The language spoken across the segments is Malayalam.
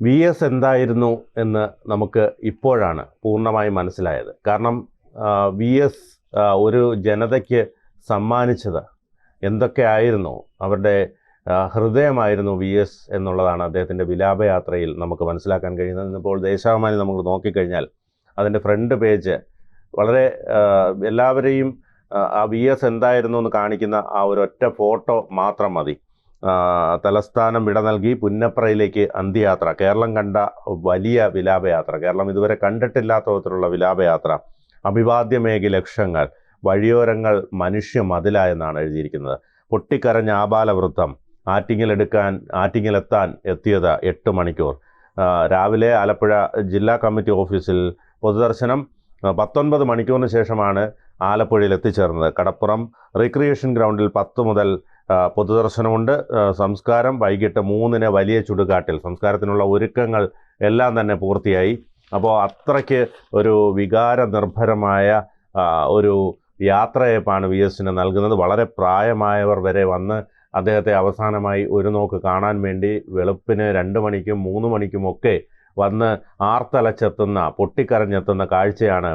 വി എസ് എന്തായിരുന്നു എന്ന് നമുക്ക് ഇപ്പോഴാണ് പൂർണമായി മനസ്സിലായത്. കാരണം വി എസ് ഒരു ജനതയ്ക്ക് സമ്മാനിച്ചത് എന്തൊക്കെയായിരുന്നു അവരുടെ ഹൃദയമായിരുന്നു വി എസ് എന്നുള്ളതാണ് അദ്ദേഹത്തിന്റെ വിലാപയാത്രയിൽ നമുക്ക് മനസ്സിലാക്കാൻ കഴിയുന്നത്. ഇന്നിപ്പോൾ ദേശാഭിമാനി നമുക്ക് നോക്കിക്കഴിഞ്ഞാൽ അതിന്റെ ഫ്രണ്ട് പേജ് വളരെ എല്ലാവരെയും ആ, വി എസ് എന്തായിരുന്നു എന്ന് കാണിക്കുന്ന ആ ഒരു ഒറ്റ ഫോട്ടോ മാത്രം മതി. തലസ്ഥാനം വിട നൽകി പുന്നപ്രയിലേക്ക് അന്ത്യയാത്ര. കേരളം കണ്ട വലിയ വിലാപയാത്ര. കേരളം ഇതുവരെ കണ്ടിട്ടില്ലാത്ത വിധത്തിലുള്ള വിലാപയാത്ര. അഭിവാദ്യമേകി ലക്ഷങ്ങൾ വഴിയോരങ്ങൾ മനുഷ്യ മതിലായെന്നാണ് എഴുതിയിരിക്കുന്നത്. പൊട്ടിക്കരഞ്ഞ ആബാലവൃത്തം ആറ്റിങ്ങലെടുക്കാൻ ആറ്റിങ്ങലെത്താൻ എത്തിയത് എട്ട് മണിക്കൂർ. രാവിലെ ആലപ്പുഴ ജില്ലാ കമ്മിറ്റി ഓഫീസിൽ പൊതുദർശനം. പത്തൊൻപത് മണിക്കൂറിന് ശേഷമാണ് ആലപ്പുഴയിൽ എത്തിച്ചേർന്നത്. കടപ്പുറം റീക്രിയേഷൻ ഗ്രൗണ്ടിൽ പത്ത് മുതൽ പൊതുദർശനമുണ്ട്. സംസ്കാരം വൈകിട്ട് മൂന്നിന് വലിയ ചുടുകാട്ടിൽ സംസ്കാരത്തിനുള്ള ഒരുക്കങ്ങൾ എല്ലാം തന്നെ പൂർത്തിയായി. അപ്പോൾ അത്രയ്ക്ക് ഒരു വികാര നിർഭരമായ ഒരു യാത്രയപ്പാണ് വി എസിന് നൽകുന്നത്. വളരെ പ്രായമായവർ വരെ വന്ന് അദ്ദേഹത്തെ അവസാനമായി ഒരു നോക്ക് കാണാൻ വേണ്ടി വെളുപ്പിന് രണ്ട് മണിക്കും മൂന്ന് മണിക്കുമൊക്കെ വന്ന് ആർത്തലച്ചെത്തുന്ന പൊട്ടിക്കരഞ്ഞെത്തുന്ന കാഴ്ചയാണ്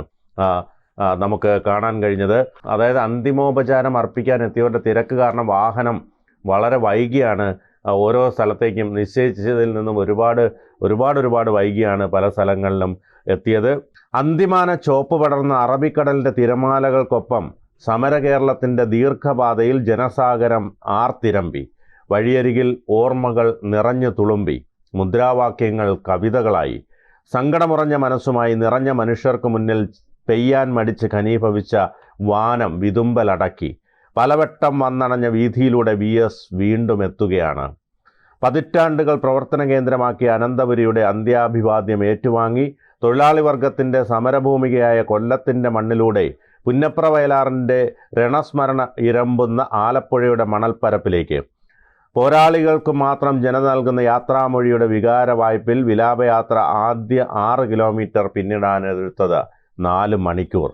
നമുക്ക് കാണാൻ കഴിഞ്ഞത്. അതായത് അന്തിമോപചാരം അർപ്പിക്കാൻ എത്തിയവരുടെ തിരക്ക് കാരണം വാഹനം വളരെ വൈകിയാണ്. ഓരോ സ്ഥലത്തേക്കും നിശ്ചയിച്ചതിൽ നിന്നും ഒരുപാട് ഒരുപാട് ഒരുപാട് വൈകിയാണ് പല സ്ഥലങ്ങളിലും എത്തിയത്. അന്തിമാന ചോപ്പ് പടർന്ന അറബിക്കടലിന്റെ തിരമാലകൾക്കൊപ്പം സമര കേരളത്തിന്റെ ദീർഘപാതയിൽ ജനസാഗരം ആർത്തിരമ്പി. വഴിയരികിൽ ഓർമ്മകൾ നിറഞ്ഞു തുളുമ്പി. മുദ്രാവാക്യങ്ങൾ കവിതകളായി. സങ്കടമുറഞ്ഞ മനസ്സുമായി നിറഞ്ഞ മനുഷ്യർക്ക് മുന്നിൽ പെയ്യാൻ മടിച്ച് ഖനീഭവിച്ച വാനം വിതുമ്പലടക്കി. പലവട്ടം വന്നണഞ്ഞ വീതിയിലൂടെ വി എസ് വീണ്ടും എത്തുകയാണ്. പതിറ്റാണ്ടുകൾ പ്രവർത്തന കേന്ദ്രമാക്കി അനന്തപുരിയുടെ അന്ത്യാഭിവാദ്യം ഏറ്റുവാങ്ങി തൊഴിലാളി വർഗത്തിന്റെ സമരഭൂമികയായ കൊല്ലത്തിന്റെ മണ്ണിലൂടെ പുന്നപ്ര വയലാറിന്റെ രണസ്മരണ ഇരമ്പുന്ന ആലപ്പുഴയുടെ മണൽപ്പരപ്പിലേക്ക്. പോരാളികൾക്ക് മാത്രം ജന നൽകുന്ന യാത്രാമൊഴിയുടെ വികാര വായ്പിൽ വിലാപയാത്ര ആദ്യ ആറ് കിലോമീറ്റർ പിന്നിടാനെടുത്തത് നാല് മണിക്കൂർ.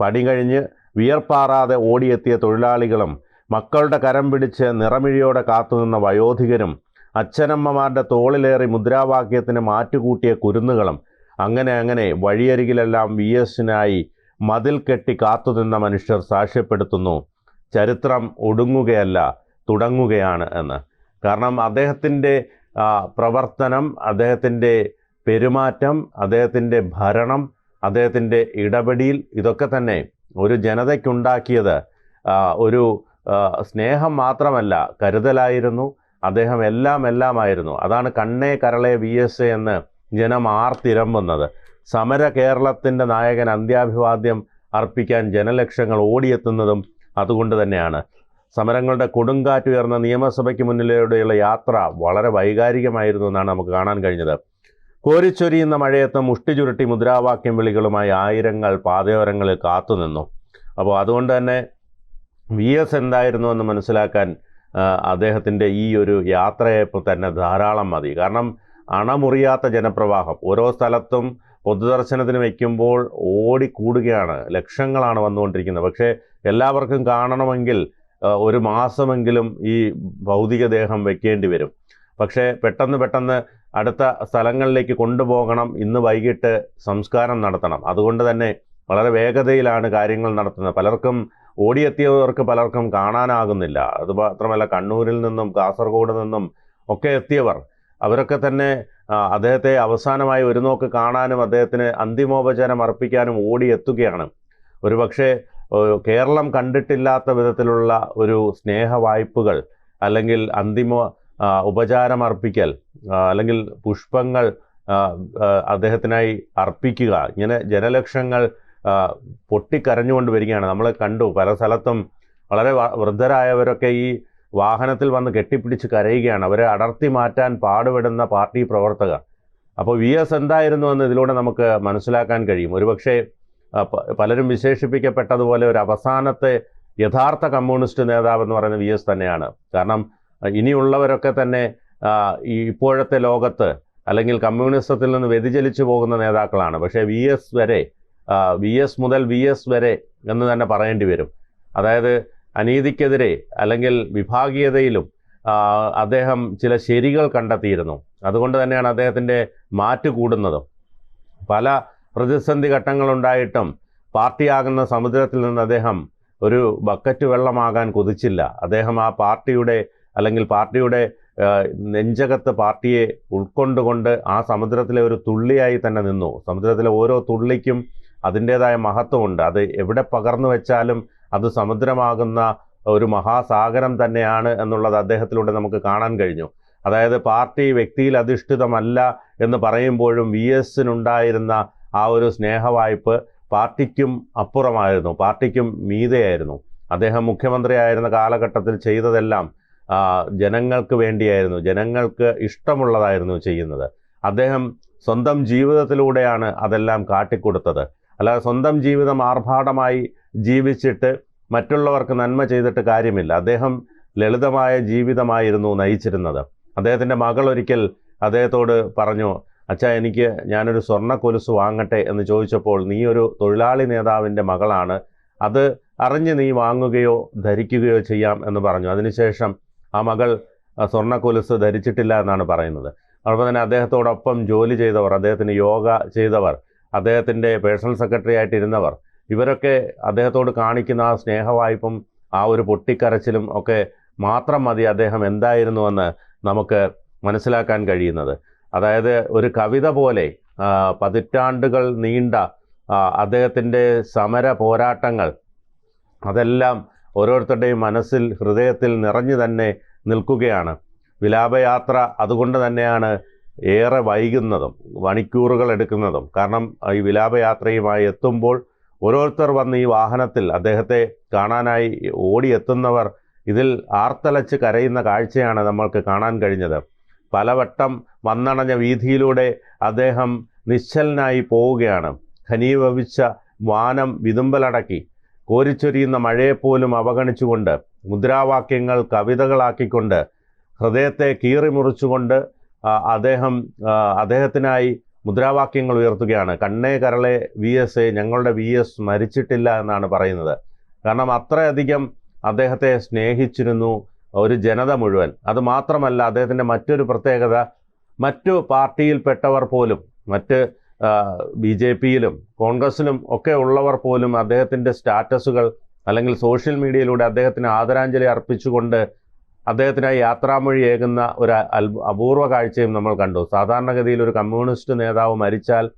പണി കഴിഞ്ഞ് വിയർപ്പാറാതെ ഓടിയെത്തിയ തൊഴിലാളികളും മക്കളുടെ കരം പിടിച്ച് നിറമിഴിയോടെ കാത്തുനിന്ന വയോധികരും അച്ഛനമ്മമാരുടെ തോളിലേറി മുദ്രാവാക്യത്തിന് മാറ്റുകൂട്ടിയ കുരുന്നുകളും അങ്ങനെ അങ്ങനെ വഴിയരികിലെല്ലാം വി എസിനായി മതിൽ കെട്ടി കാത്തുനിന്ന മനുഷ്യർ സാക്ഷ്യപ്പെടുത്തുന്നു. ചരിത്രം ഒടുങ്ങുകയല്ല തുടങ്ങുകയാണ് എന്ന്. കാരണം അദ്ദേഹത്തിന്റെ പ്രവർത്തനം അദ്ദേഹത്തിന്റെ പെരുമാറ്റം അദ്ദേഹത്തിന്റെ ഭരണം അദ്ദേഹത്തിന്റെ ഇടപെടിയിൽ ഇതൊക്കെ തന്നെ ഒരു ജനതയ്ക്കുണ്ടാക്കിയത് ഒരു സ്നേഹം മാത്രമല്ല കരുതലായിരുന്നു. അദ്ദേഹം എല്ലാം എല്ലാമായിരുന്നു. അതാണ് കണ്ണേ കരളെ വി എസ് എ എന്ന് ജനം ആർത്തിരമ്പുന്നത്. സമര കേരളത്തിന്റെ നായകൻ അന്ത്യാഭിവാദ്യം അർപ്പിക്കാൻ ജനലക്ഷങ്ങൾ ഓടിയെത്തുന്നതും അതുകൊണ്ട് തന്നെയാണ്. സമരങ്ങളുടെ കൊടുങ്കാറ്റുയർന്ന നിയമസഭയ്ക്ക് മുന്നിലൂടെയുള്ള യാത്ര വളരെ വൈകാരികമായിരുന്നു എന്നാണ് നമുക്ക് കാണാൻ കഴിഞ്ഞത്. കോരിച്ചൊരിയുന്ന മഴയത്ത് മുഷ്ടി ചുരുട്ടി മുദ്രാവാക്യം വിളികളുമായി ആയിരങ്ങൾ പാതയോരങ്ങളിൽ കാത്തുനിന്നു അപ്പോൾ അതുകൊണ്ട് തന്നെ വി എസ് എന്തായിരുന്നു എന്ന് മനസ്സിലാക്കാൻ അദ്ദേഹത്തിന്റെ ഈ ഒരു യാത്രയപ്പോൾ തന്നെ ധാരാളം മതി. കാരണം അണമുറിയാത്ത ജനപ്രവാഹം. ഓരോ സ്ഥലത്തും പൊതുദർശനത്തിന് വയ്ക്കുമ്പോൾ ഓടിക്കൂടുകയാണ് ലക്ഷങ്ങളാണ് വന്നുകൊണ്ടിരിക്കുന്നത്. പക്ഷേ എല്ലാവർക്കും കാണണമെങ്കിൽ ഒരു മാസമെങ്കിലും ഈ ഭൗതികദേഹം വെക്കേണ്ടി വരും. പക്ഷേ പെട്ടെന്ന് പെട്ടെന്ന് അടുത്ത സ്ഥലങ്ങളിലേക്ക് കൊണ്ടുപോകണം. ഇന്ന് വൈകിട്ട് സംസ്കാരം നടത്തണം. അതുകൊണ്ട് തന്നെ വളരെ വേഗതയിലാണ് കാര്യങ്ങൾ നടത്തുന്നത്. പലർക്കും ഓടിയെത്തിയവർക്ക് പലർക്കും കാണാനാകുന്നില്ല. അത് മാത്രമല്ല കണ്ണൂരിൽ നിന്നും കാസർഗോഡ് നിന്നും ഒക്കെ എത്തിയവർ. അവരൊക്കെ തന്നെ അദ്ദേഹത്തെ അവസാനമായി ഒരു നോക്ക് കാണാനും അദ്ദേഹത്തിന് അന്തിമോപചാരം അർപ്പിക്കാനും ഓടിയെത്തുകയാണ്. ഒരുപക്ഷെ കേരളം കണ്ടിട്ടില്ലാത്ത വിധത്തിലുള്ള ഒരു സ്നേഹവായ്പകൾ അല്ലെങ്കിൽ അന്തിമ ആ, ഉപചാരം അർപ്പിക്കൽ അല്ലെങ്കിൽ പുഷ്പങ്ങൾ അദ്ദേഹത്തിനായി അർപ്പിക്കുക. ഇങ്ങനെ ജനലക്ഷങ്ങൾ പൊട്ടിക്കരഞ്ഞുകൊണ്ട് വരികയാണ്. നമ്മൾ കണ്ടു പല സ്ഥലത്തും വളരെ വൃദ്ധരായവരൊക്കെ ഈ വാഹനത്തിൽ വന്ന് കെട്ടിപ്പിടിച്ച് കരയുകയാണ്. അവരെ അടർത്തി മാറ്റാൻ പാടുപെടുന്ന പാർട്ടി പ്രവർത്തകർ. അപ്പോൾ വി എസ് എന്തായിരുന്നു എന്ന് ഇതിലൂടെ നമുക്ക് മനസ്സിലാക്കാൻ കഴിയും. ഒരുപക്ഷെ പലരും വിശേഷിപ്പിക്കപ്പെട്ടതുപോലെ ഒരു അവസാനത്തെ യഥാർത്ഥ കമ്മ്യൂണിസ്റ്റ് നേതാവ് എന്ന് പറയുന്നത് വി എസ് തന്നെയാണ്. കാരണം ഇനിയുള്ളവരൊക്കെ തന്നെ ഈ ഇപ്പോഴത്തെ ലോകത്ത് അല്ലെങ്കിൽ കമ്മ്യൂണിസത്തിൽ നിന്ന് വ്യതിചലിച്ചു പോകുന്ന നേതാക്കളാണ്. പക്ഷേ വി എസ് വരെ വി എസ് മുതൽ വി എസ് വരെ എന്ന് തന്നെ പറയേണ്ടി വരും. അതായത് അനീതിക്കെതിരെ അല്ലെങ്കിൽ വിഭാഗീയതയിലും അദ്ദേഹം ചില ശരികൾ കണ്ടെത്തിയിരുന്നു. അതുകൊണ്ട് തന്നെയാണ് അദ്ദേഹത്തിന്റെ മാറ്റ് കൂടുന്നതും. പല പ്രതിസന്ധി ഘട്ടങ്ങളുണ്ടായിട്ടും പാർട്ടിയാകുന്ന സമുദ്രത്തിൽ നിന്ന് അദ്ദേഹം ഒരു ബക്കറ്റ് വെള്ളമാകാൻ കൊതിച്ചില്ല. അദ്ദേഹം ആ പാർട്ടിയുടെ അല്ലെങ്കിൽ പാർട്ടിയുടെ നെഞ്ചകത്ത് പാർട്ടിയെ ഉൾക്കൊണ്ടുകൊണ്ട് ആ സമുദ്രത്തിലെ ഒരു തുള്ളിയായി തന്നെ നിന്നു. സമുദ്രത്തിലെ ഓരോ തുള്ളിക്കും അതിന്റേതായ മഹത്വമുണ്ട്. അത് എവിടെ പകർന്നു വെച്ചാലും അത് സമുദ്രമാകുന്ന ഒരു മഹാസാഗരം തന്നെയാണ് എന്നുള്ളത് അദ്ദേഹത്തിലൂടെ നമുക്ക് കാണാൻ കഴിഞ്ഞു. അതായത് പാർട്ടി വ്യക്തിയിൽ അധിഷ്ഠിതമല്ല എന്ന് പറയുമ്പോഴും വി എസിനുണ്ടായിരുന്ന ആ ഒരു സ്നേഹവായ്പ് പാർട്ടിക്കും അപ്പുറമായിരുന്നു. പാർട്ടിക്കും മീതയായിരുന്നു. അദ്ദേഹം മുഖ്യമന്ത്രിയായിരുന്ന കാലഘട്ടത്തിൽ ചെയ്തതെല്ലാം ജനങ്ങൾക്ക് വേണ്ടിയായിരുന്നു ജനങ്ങൾക്ക് ഇഷ്ടമുള്ളതായിരുന്നു ചെയ്യുന്നത്. അദ്ദേഹം സ്വന്തം ജീവിതത്തിലൂടെയാണ് അതെല്ലാം കാട്ടിക്കൊടുത്തത്. അല്ലാതെ സ്വന്തം ജീവിതം ആർഭാടമായി ജീവിച്ചിട്ട് മറ്റുള്ളവർക്ക് നന്മ ചെയ്തിട്ട് കാര്യമില്ല. അദ്ദേഹം ലളിതമായ ജീവിതമായിരുന്നു നയിച്ചിരുന്നത്. അദ്ദേഹത്തിന്റെ മകൾ ഒരിക്കൽ അദ്ദേഹത്തോട് പറഞ്ഞു അച്ഛാ എനിക്ക് ഞാനൊരു സ്വർണ കൊലുസ് വാങ്ങട്ടെ എന്ന് ചോദിച്ചപ്പോൾ നീ ഒരു തൊഴിലാളി നേതാവിന്റെ മകളാണ്. അത് അറിഞ്ഞ് നീ വാങ്ങുകയോ ധരിക്കുകയോ ചെയ്യാം എന്ന് പറഞ്ഞു. അതിനുശേഷം ആ മകൾ സ്വർണ കൊലുസ് ധരിച്ചിട്ടില്ല എന്നാണ് പറയുന്നത്. അതുപോലെ തന്നെ അദ്ദേഹത്തോടൊപ്പം ജോലി ചെയ്തവർ അദ്ദേഹത്തിന് യോഗ ചെയ്തവർ അദ്ദേഹത്തിന്റെ പേഴ്സണൽ സെക്രട്ടറി ആയിട്ടിരുന്നവർ ഇവരൊക്കെ അദ്ദേഹത്തോട് കാണിക്കുന്ന ആ സ്നേഹവായ്പും ആ ഒരു പൊട്ടിക്കരച്ചിലും ഒക്കെ മാത്രം മതി അദ്ദേഹം എന്തായിരുന്നുവെന്ന് നമുക്ക് മനസ്സിലാക്കാൻ കഴിയുന്നത്. അതായത് ഒരു കവിത പോലെ പതിറ്റാണ്ടുകൾ നീണ്ട അദ്ദേഹത്തിന്റെ സമര പോരാട്ടങ്ങൾ അതെല്ലാം ഓരോരുത്തരുടെയും മനസ്സിൽ ഹൃദയത്തിൽ നിറഞ്ഞു തന്നെ നിൽക്കുകയാണ്. വിലാപയാത്ര അതുകൊണ്ട് തന്നെയാണ് ഏറെ വൈകുന്നതും മണിക്കൂറുകൾ എടുക്കുന്നതും. കാരണം ഈ വിലാപയാത്രയുമായി എത്തുമ്പോൾ ഓരോരുത്തർ വന്ന് ഈ വാഹനത്തിൽ അദ്ദേഹത്തെ കാണാനായി ഓടിയെത്തുന്നവർ ഇതിൽ ആർത്തലച്ച് കരയുന്ന കാഴ്ചയാണ് നമ്മൾക്ക് കാണാൻ കഴിഞ്ഞത്. പലവട്ടം വന്നണഞ്ഞ വീതിയിലൂടെ അദ്ദേഹം നിശ്ചലനായി പോവുകയാണ്. ഖനീഭവിച്ച വാനം വിതുമ്പലടക്കി. കോരിച്ചൊരിയുന്ന മഴയെപ്പോലും അവഗണിച്ചുകൊണ്ട് മുദ്രാവാക്യങ്ങൾ കവിതകളാക്കിക്കൊണ്ട് ഹൃദയത്തെ കീറിമുറിച്ചുകൊണ്ട് അദ്ദേഹം അദ്ദേഹത്തിനായി മുദ്രാവാക്യങ്ങൾ ഉയർത്തുകയാണ്. കണ്ണേ കരളെ വി എസ് എ ഞങ്ങളുടെ വി എസ് മരിച്ചിട്ടില്ല എന്നാണ് പറയുന്നത്. കാരണം അത്രയധികം അദ്ദേഹത്തെ സ്നേഹിച്ചിരുന്നു ഒരു ജനത മുഴുവൻ. അത് മാത്രമല്ല അദ്ദേഹത്തിന്റെ മറ്റൊരു പ്രത്യേകത മറ്റു പാർട്ടിയിൽപ്പെട്ടവർ പോലും മറ്റ് ബി ജെ പിയിലും കോൺഗ്രസിലും ഒക്കെ ഉള്ളവർ പോലും അദ്ദേഹത്തിന്റെ സ്റ്റാറ്റസുകൾ അല്ലെങ്കിൽ സോഷ്യൽ മീഡിയയിലൂടെ അദ്ദേഹത്തിന് ആദരാഞ്ജലി അർപ്പിച്ചുകൊണ്ട് അദ്ദേഹത്തിനായി യാത്രാമൊഴി ഏകുന്ന ഒരു അപൂർവ കാഴ്ചയും നമ്മൾ കണ്ടു. സാധാരണഗതിയിൽ ഒരു കമ്മ്യൂണിസ്റ്റ് നേതാവ് മരിച്ചാൽ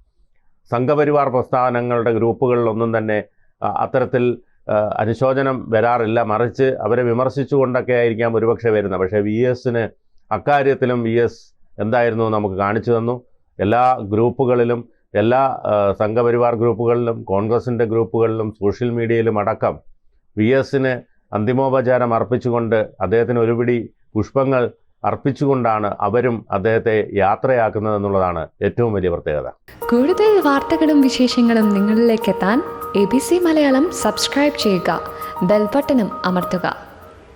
സംഘപരിവാർ പ്രസ്ഥാനങ്ങളുടെ ഗ്രൂപ്പുകളിലൊന്നും തന്നെ അത്തരത്തിൽ അനുശോചനം വരാറില്ല. മറിച്ച് അവരെ വിമർശിച്ചുകൊണ്ടൊക്കെ ആയിരിക്കാം ഒരുപക്ഷെ വരുന്നത്. പക്ഷേ വി എസിന് അക്കാര്യത്തിലും വി എസ് എന്തായിരുന്നു നമുക്ക് കാണിച്ചു തന്നു. എല്ലാ ഗ്രൂപ്പുകളിലും എല്ലാ സംഘപരിവാർ ഗ്രൂപ്പുകളിലും കോൺഗ്രസിന്റെ ഗ്രൂപ്പുകളിലും സോഷ്യൽ മീഡിയയിലും അടക്കം വി എസിന് അന്തിമോപചാരം അർപ്പിച്ചുകൊണ്ട് അദ്ദേഹത്തിന് ഒരുപിടി പുഷ്പങ്ങൾ അർപ്പിച്ചുകൊണ്ടാണ് അവരും അദ്ദേഹത്തെ യാത്രയാക്കുന്നത് എന്നുള്ളതാണ് ഏറ്റവും വലിയ പ്രത്യേകത. കൂടുതൽ വാർത്തകളും വിശേഷങ്ങളും നിങ്ങളിലേക്ക് എത്താൻ A B C Malayalam subscribe ചെയ്യുക ബെൽബട്ടനും അമർത്തുക.